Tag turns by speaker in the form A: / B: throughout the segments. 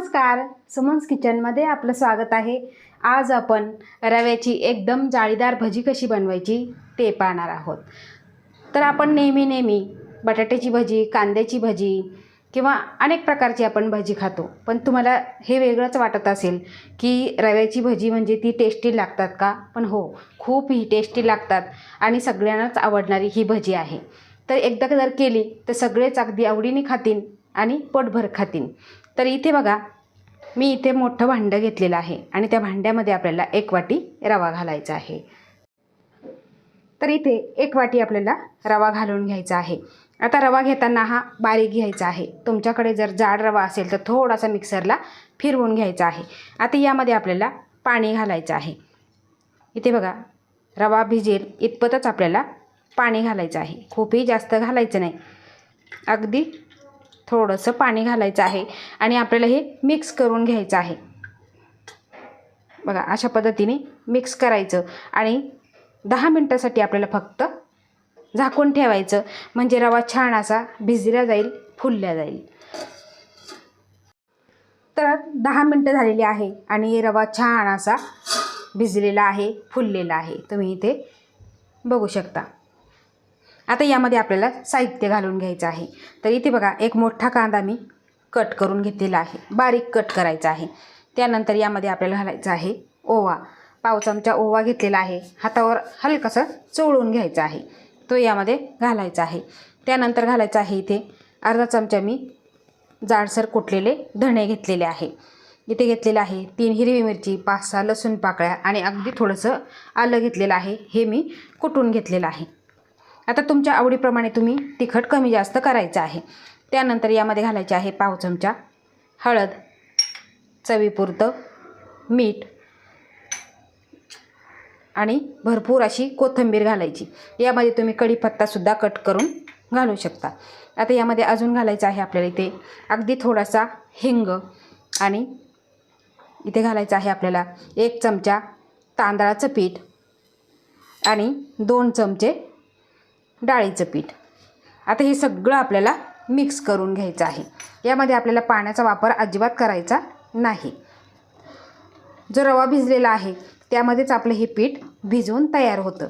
A: नमस्कार. सुमन्स किचनमध्ये आपलं स्वागत आहे. आज आपण रव्याची एकदम जाळीदार भजी कशी बनवायची ते पाहणार आहोत. तर आपण नेहमी नेहमी बटाट्याची भजी कांद्याची भजी किंवा अनेक प्रकारची आपण भजी खातो. पण तुम्हाला हे वेगळंच वाटत असेल की रव्याची भजी म्हणजे ती टेस्टी लागतात का? पण हो खूप ही टेस्टी लागतात आणि सगळ्यांनाच आवडणारी ही भजी आहे. तर एकदा जर केली तर सगळेच अगदी आवडीने खातील. आणि पोटभर खातील तर इथे बघा मी इथे मोठं भांडं घेतलेलं आहे आणि त्या भांड्यामध्ये आपल्याला एक वाटी रवा घालायचा आहे. तर इथे एक वाटी आपल्याला रवा घालून घ्यायचा आहे. आता रवा घेताना हा बारीक घ्यायचा आहे. तुमच्याकडे जर जाड रवा असेल तर थोडासा मिक्सरला फिरवून घ्यायचा आहे. आता यामध्ये आपल्याला पाणी घालायचं आहे. इथे बघा रवा भिजेल इतपतच आपल्याला पाणी घालायचं आहे. खूपही जास्त घालायचं नाही. अगदी थोडंसं पाणी घालायचं आहे आणि आपल्याला हे मिक्स करून घ्यायचं आहे. बघा अशा पद्धतीने मिक्स करायचं आणि दहा मिनटासाठी आपल्याला फक्त झाकून ठेवायचं. म्हणजे रवा छान असा भिजला जाईल फुलल्या जाईल. तर दहा मिनटं झालेली आहे आणि रवा छान असा भिजलेला आहे फुललेला आहे. तुम्ही इथे बघू शकता. आता यामध्ये आपल्याला साहित्य घालून घ्यायचं आहे. तर इथे बघा एक मोठा कांदा मी कट करून घेतलेला आहे. बारीक कट करायचा आहे. त्यानंतर यामध्ये आपल्याला घालायचं आहे ओवा. पाव चमचा ओवा घेतलेला आहे. हातावर हलकंसं चोळून घ्यायचा आहे. तो यामध्ये घालायचा आहे. त्यानंतर घालायचं आहे इथे अर्धा चमचा मी जाडसर कुटलेले धणे घेतलेले आहे. इथे घेतलेलं आहे तीन हिरवी मिरची पाच सहा लसूण पाकळ्या आणि अगदी थोडंसं आलं घेतलेलं आहे. हे मी कुटून घेतलेलं आहे. आता तुमच्या आवडीप्रमाणे तुम्ही तिखट कमी जास्त करायचं आहे. त्यानंतर यामध्ये घालायचे आहे पाव चमचा हळद चवीपुरतं मीठ आणि भरपूर अशी कोथिंबीर घालायची. यामध्ये तुम्ही कढीपत्तासुद्धा कट करून घालू शकता. आता यामध्ये अजून घालायचं आहे आपल्याला इथे अगदी थोडासा हिंग आणि इथे घालायचं आहे आपल्याला एक चमचा तांदळाचं पीठ आणि दोन चमचे डाळीचं पीठ. आता हे सगळं आपल्याला मिक्स करून घ्यायचं आहे. यामध्ये आपल्याला पाण्याचा वापर अजिबात करायचा नाही. जो रवा भिजलेला आहे त्यामध्येच आपलं हे पीठ भिजवून तयार होतं.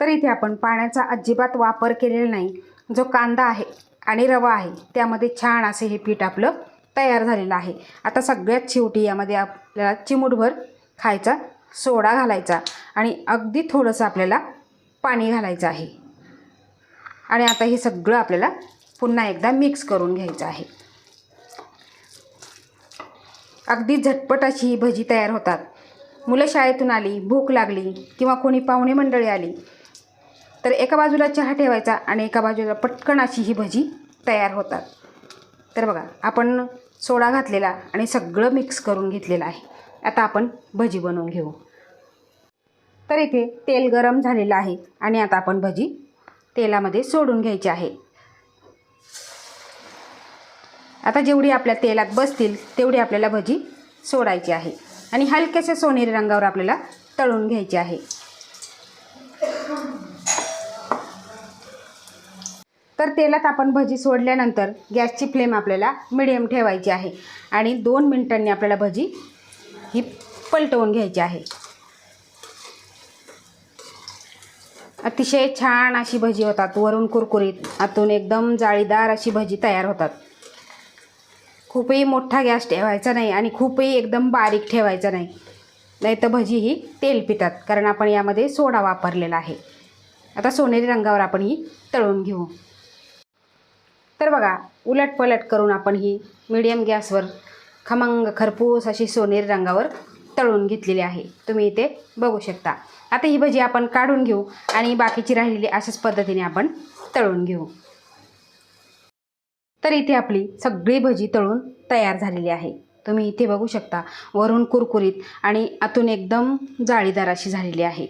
A: तर इथे आपण पाण्याचा अजिबात वापर केलेला नाही. जो कांदा आहे आणि रवा आहे त्यामध्ये छान असे हे पीठ आपलं तयार झालेला आहे. आता सगळ्यात शेवटी यामध्ये आपल्याला चिमूटभर खायचा सोडा घालायचा आणि अगदी थोडंसं आपल्याला पाणी घालायचं आहे. आणि आता हे सगळं आपल्याला पुन्हा एकदा मिक्स करून घ्यायचं आहे. अगदी झटपट अशी ही भजी तयार होतात. मुलं शाळेतून आली भूक लागली किंवा कोणी पाहुणे मंडळी आली तर एका बाजूला चहा ठेवायचा आणि एका बाजूला पटकन अशी ही भजी तयार होतात. तर बघा आपण सोडा घातलेला आणि सगळं मिक्स करून घेतलेलं आहे. आता आपण भजी बनवून घेऊ. तर इथे तेल गरम झालेलं आहे आणि आता आपण भजी तेलामध्ये सोडून घ्यायची आहे. आता जेवढी आपल्या तेलात बसतील तेवढी आपल्याला भजी सोडायची आहे. आणि हलक्याशा सोनेरी रंगावर आपल्याला तळून घ्यायची आहे. तर तेलात आपण भजी सोडल्यानंतर गॅसची फ्लेम आपल्याला मिडियम ठेवायची आहे. आणि दोन मिनिटांनी आपल्याला भजी ही पलटवून घ्यायची आहे. अतिशय छान अशी भजी होतात वरून कुरकुरीत आतून एकदम जाळीदार अशी भजी तयार होतात. खूपही मोठा गॅस ठेवायचा नाही आणि खूपही एकदम बारीक ठेवायचा नाही. नाही तर भजी ही तेल पितात कारण आपण यामध्ये सोडा वापरलेला आहे. आता सोनेरी रंगावर आपण ही तळून घेऊ. तर बघा उलट पलट करून आपण ही मिडियम गॅसवर खमंग खरपूस अशी सोनेरी रंगावर तळून घेतलेली आहे. तुम्ही इथे बघू शकता. आता ही भजी आपण काढून घेऊ आणि बाकीची राहिलेली अशाच पद्धतीने आपण तळून घेऊ. तर इथे आपली सगळी भजी तळून तयार झालेली आहे. तुम्ही इथे बघू शकता वरून कुरकुरीत आणि आतून एकदम जाळीदार अशी झालेली आहे.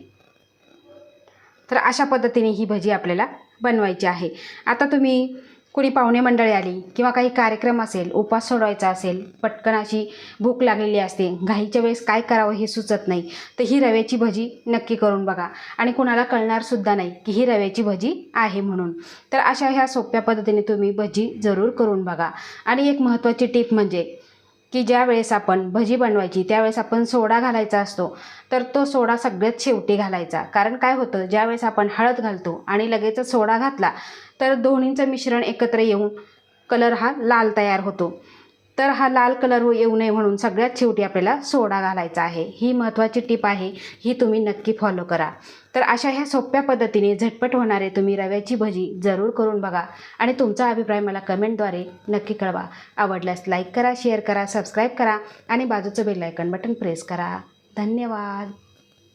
A: तर अशा पद्धतीने ही भजी आपल्याला बनवायची आहे. आता तुम्ही कुणी पाहुणे मंडळी आली किंवा काही कार्यक्रम असेल उपास सोडवायचा असेल पटकन अशी भूक लागलेली असते. घाईच्या वेळेस काय करावं हे सुचत नाही. तर ही रव्याची भजी नक्की करून बघा. आणि कुणाला कळणारसुद्धा नाही की ही रव्याची भजी आहे म्हणून. तर अशा ह्या सोप्या पद्धतीने तुम्ही भजी जरूर करून बघा. आणि एक महत्त्वाची टीप म्हणजे की ज्या वेळेस आपण भजी बनवायची त्यावेळेस आपण सोडा घालायचा असतो. तर तो सोडा सगळ्यात शेवटी घालायचा. कारण काय होतं ज्यावेळेस आपण हळद घालतो आणि लगेचच सोडा घातला तर दोन्हींचं मिश्रण एकत्र येऊन कलर हा लाल तयार होतो. तर हा लाल कलर हो येऊ नये म्हणून सगळ्यात शेवटी आपल्याला सोडा घालायचा आहे. ही महत्त्वाची टीप आहे ही तुम्ही नक्की फॉलो करा. तर अशा ह्या सोप्या पद्धतीने झटपट होणारे तुम्ही रव्याची भजी जरूर करून बघा आणि तुमचा अभिप्राय मला कमेंटद्वारे नक्की कळवा. आवडल्यास लाईक करा शेअर करा सबस्क्राईब करा आणि बाजूचं बेल आयकॉन बटन प्रेस करा. धन्यवाद.